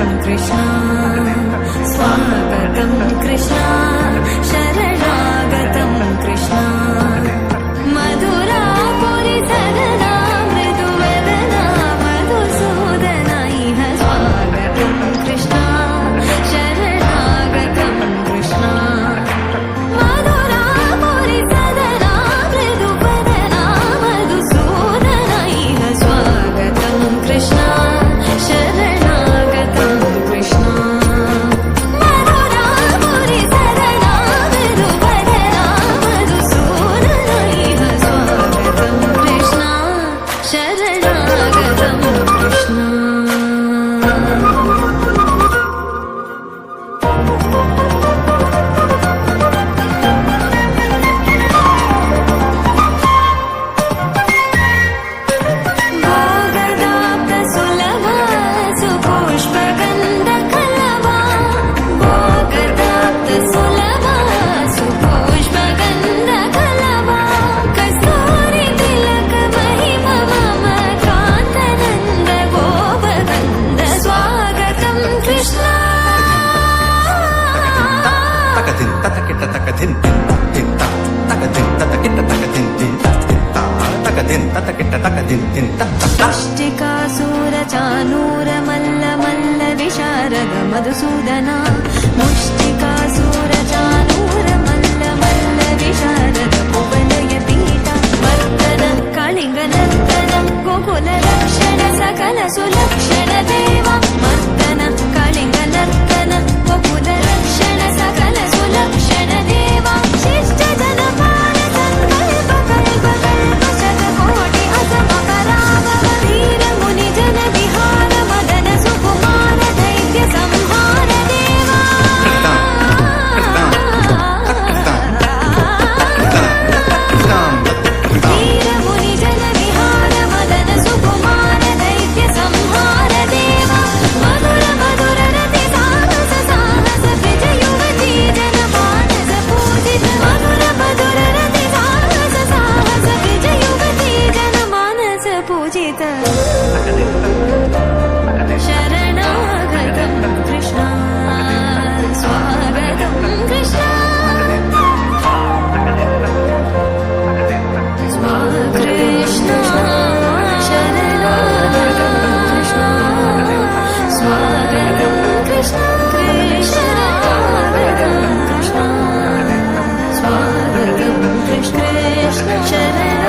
कृष्ण स्वागतं कृष्ण शरण తింత తకిట తక తింత అష్టికాసూర చానూర మల్ల మల్ల విశారద మధుసూదన. ముష్టికాసూర Should I